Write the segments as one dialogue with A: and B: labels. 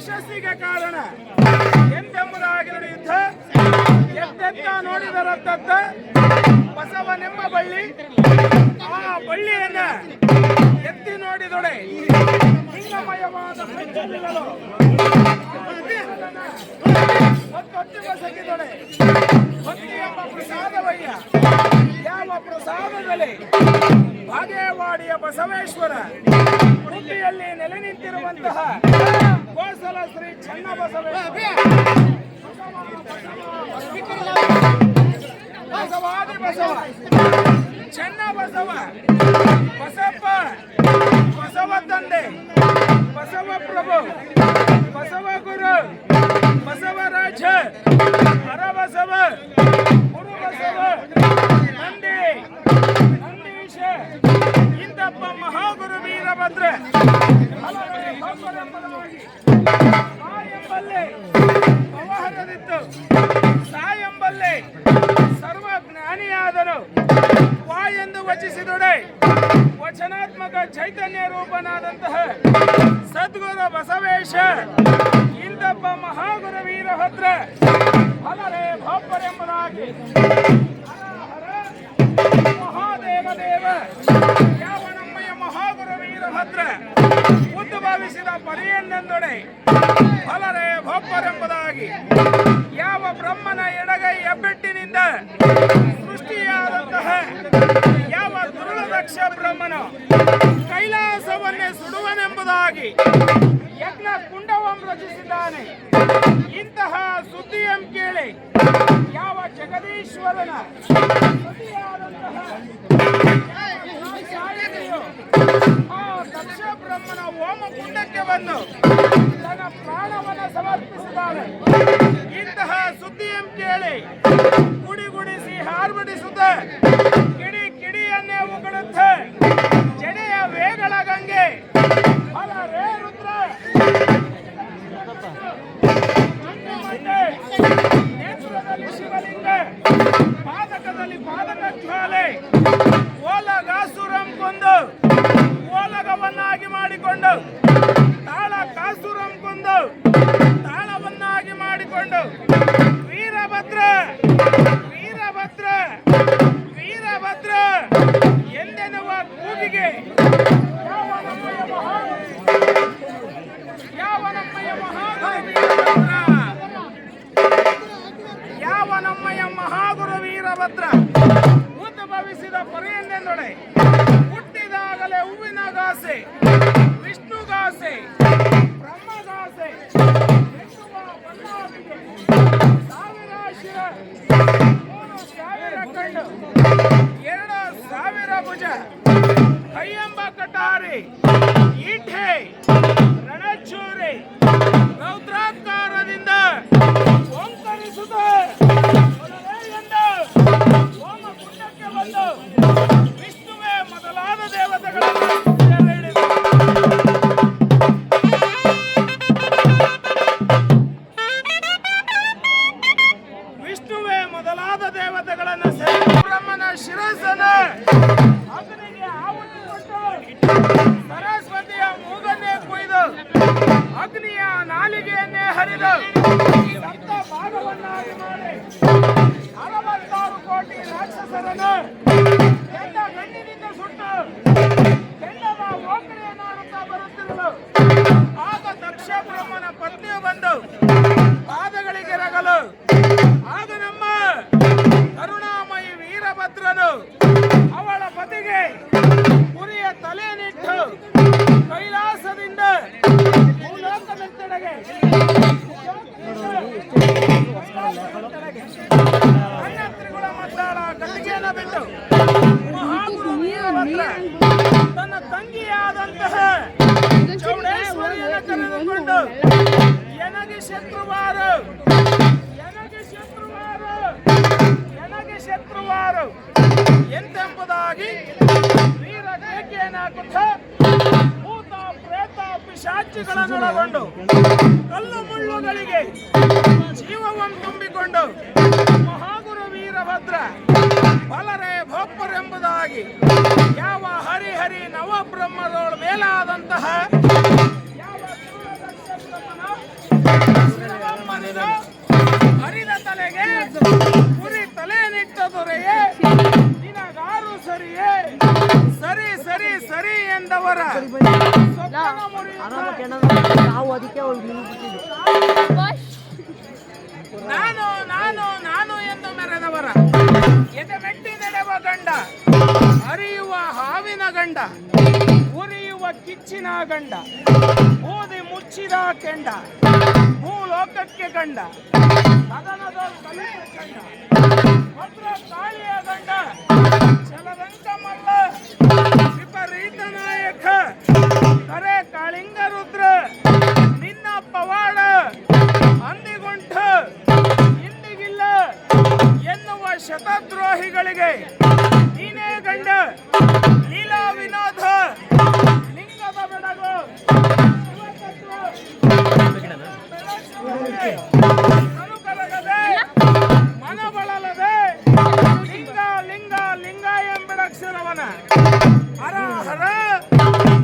A: ಕಾರಣ. ಎಂತೆಂಬುದಾಗಿ ನಡೆಯುತ್ತ ಎತ್ತೆತ್ತ ನೋಡಿದರತ್ತ ನಿಮ್ಮ ಬಳ್ಳಿ. ಆ ಬಳ್ಳಿಯನ್ನ ಎತ್ತಿ ನೋಡಿದೊಡೆ ಲಿಂಗಮಯವಾದ ಪ್ರಸಾದವಯ್ಯ ಯಾವ ಪ್ರಸಾದದಲ್ಲಿ ಬಾಗೇವಾಡಿಯ ಬಸವೇಶ್ವರ ಹುಟ್ಟಿಯಲ್ಲಿ ನೆಲೆ ನಿಂತಿರುವಂತಹ ಕೋಸಲ ಶ್ರೀ ಚನ್ನ ಬಸವಾದಿ ಬಸವ. ಚೆನ್ನ ಬಸವ ಬಸಪ್ಪ. ಬಸವ ತಂದೆ. ಬಸವ ಪ್ರಭು. ಬಸವ ಗುರು. ಬಸವರಾಜ ಹರಬಸವ ಗುರು ಬಸವ. ನಂದಿ. ನಂದೀಶ. ಇಂದಪ್ಪ ಮಹಾಗುರು ವೀರಭದ್ರ. ಭಕ್ತರೆಂಬುದಾಗಿ ಸಾಯಂಬಲ್ಲೆ ಸರ್ವ ಜ್ಞಾನಿಯಾದನು. ವಾ ಎಂದು ವಚಿಸಿದೊಡೆ. ವಚನಾತ್ಮಕ ಚೈತನ್ಯ ರೂಪನಾದಂತಹ ಸದ್ಗುರು ಬಸವೇಶ. ಇಂದಪ್ಪ ಮಹಾಗುರು ವೀರಭದ್ರ ಹಲರೇ ಭೋಪರೆಂಬುದಾಗಿ ಮಹಾದೇವ ದೇವ ಯಾವ ನಮ್ಮಯ್ಯ ಉದ್ದು ಭಾವಿಸಿದ ಪರಿಯನ್ನೆಂದೊಡೆ ಫಲರೇ ಭೋಪರೆಂಬುದಾಗಿ ಯಾವ ಬ್ರಹ್ಮನ ಎಡಗೈ ಹೆಬ್ಬೆಟ್ಟಿನಿಂದ ಸೃಷ್ಟಿಯಾದಂತಹ ಸಾಯಿನಿಯು ಆ ದಕ್ಷ ಬ್ರಹ್ಮನ ಹೋಮ ಕುಂಡಕ್ಕೆ ಬಂದು ತನ್ನ ಪ್ರಾಣವನ್ನ ಸಮರ್ಪಿಸಿದ್ದಾಳೆ ಇಂತಹ ಸುದ್ದಿಯಂ ಕೇಳಿ? ಗುಡಿ ಗುಡಿಸಿ ಹಾರ್ಬಿಡಿಸುತ್ತ ಕಿಡಿ ಕಿಡಿಯನ್ನೇ ಉಗಡುತ್ತೆ ಜಡೆಯ ವೇಗಳ ಗಂಗೆ. ಮಾಡಿಕೊಂಡು ವೀರಭದ್ರ ವೀರಭದ್ರ ವೀರಭದ್ರ ಎಂದೆನ್ನುವ ಕೂಗಿಗೆ ಯಾವ ನಮ್ಮಯ್ಯ ಮಹಾ ಯಾವ ನಮ್ಮಯ್ಯ ಮಹಾಗುರು ವೀರಭದ್ರ ಯಾವ ನಮ್ಮಯ್ಯ ಮಹಾಗುರು ವೀರಭದ್ರ ಉದ್ಭವಿಸಿದ ಪೊರೆಯನ್ನೆಂದೊಡೆ ಹುಟ್ಟಿದಾಗಲೇ ಹೂವಿನ ಗಾಸೆ ವಿಷ್ಣುಗಾಸೆ হবে ಬಂದು ಪಾದಗಳಿಗೆ ರಗಲು. ಆಗ ನಮ್ಮ ಕರುಣಾಮಯಿ ವೀರಭದ್ರನು. ಅವಳ ಪತಿಗೆ ಕುರಿಯ ನಿಟ್ಟು ಕೈಲಾಸದಿಂದ ಭೂಲೋಕದೆಡೆಗೆ ಕನ್ಯಾತ್ರಿಗಳ ಮದ್ದಾಳ ಕಟ್ಟಿಗೆಯನ್ನು ಬಿಟ್ಟು ಮಹಾಗುರು ವೀರಭದ್ರ ತನ್ನ ತಂಗಿಯಾದಂತಹ ಚೌಡೇಶ್ವರಿಯನ್ನು ಕರೆದುಕೊಂಡು ಎನಗೆ ಶತ್ರುವಾರು. ಎನಗೆ ಶತ್ರುವಾರು. ಎನಗೆ ಶತ್ರುವಾರು. ಎಂತೆಂಬುದಾಗಿ ವೀರ ಕೇಕೆಯನ್ನು ಹಾಕುತ್ತಾ ಭೂತ, ಪ್ರೇತ, ಪಿಶಾಚಿಗಳನ್ನೊಳಗೊಂಡು ಕಲ್ಲು ಮುಳ್ಳುಗಳಿಗೆ ಜೀವವನ್ನು ತುಂಬಿಕೊಂಡು ಮಹಾಗುರು ವೀರಭದ್ರ ಬಲರೇ ಭೋಪರೆಂಬುದಾಗಿ ಯಾವ ಹರಿಹರಿ ನವಬ್ರಹ್ಮದೋಳ ಮೇಲಾದಂತಹ ಹರಿದ ತಲೆಗೆ ಕುರಿ ತಲೆ ನಿಟ್ಟ ದೊರೆಯೇ ನಿನಗಾರು ಸರಿಯೇ ಸರಿ ಸರಿ ಸರಿ ಎಂದವರ
B: ನಾವು ಅದಕ್ಕೆ
A: ನಾನು ನಾನು ನಾನು ಎಂದು ಮೆರೆದವರ ಎದೆ ಮೆಟ್ಟಿ ನಡೆವ ಗಂಡ ಹರಿಯುವ ಹಾವಿನ ಗಂಡ, ಉರಿಯುವ ಕಿಚ್ಚಿನ ಗಂಡ, ಓದಿ ಮುಚ್ಚಿದ ಕೆಂಡ, ಭೂಲೋಕಕ್ಕೆ ಸದನದ ಸಲಹೆ ಗಂಡ ಭದ್ರ ತಾಳಿಯ ಗಂಡ ಚಲದಂಕ ಮಲ್ಲ, ವಿಪರೀತ ನಾಯಕ, ಕರೆ ಕಾಳಿಂಗ ರುದ್ರ, ನಿನ್ನ ಪವಾಡ, ಅಂದಿಗುಂಠ, ಇಂದಿಗಿಲ್ಲ ಎನ್ನುವ ಶತದ್ರೋಹಿಗಳಿಗೆ ಮನಬಳಲದೆ ಲಿಂಗ ಲಿಂಗ ಲಿಂಗ ಎಂಬೆಡಕ್ಷರವನ ಹರ ಹರ.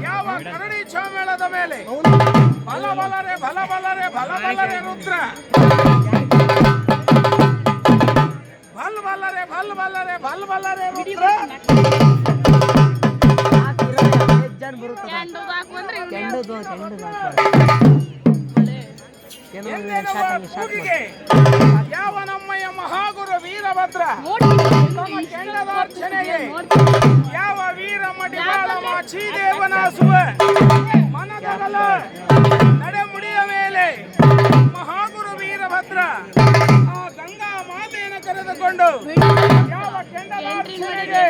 A: ಯಾವ ಕರಡಿ ಚೌಮೇಳದ ಮೇಲೆ? ಬಲ ಬಲರೆ ಬಲ ಬಲರೆ ಬಲ ಬಲರೆ ರುದ್ರ. ಬಲ್ ಬಲ್ಲರೆ ಬಲ್ ಬಲ್ಲರೆ ಬಲ್ ಬಲ್ಲರೆ ರುದ್ರ
B: ಜನ
A: ಯಾವ ನಮ್ಮಯ್ಯ ಮಹಾಗುರು ವೀರಭದ್ರ? ಕೆಂಡದಾರ್ಚನೆಗೆ? ಯಾವ ವೀರ ಮಡಿವಾಳ ಮಾಚೀದೇವನ ಸುವ ಮನದಗಲ ನಡೆಮುಡಿಯ ಮೇಲೆ ಮಹಾಗುರು ವೀರಭದ್ರ ಆ ಗಂಗಾ ಮಾತೆಯನ್ನು ಕರೆದುಕೊಂಡು ಯಾವ ಕೆಂಡದಾರ್ಚನೆಗೆ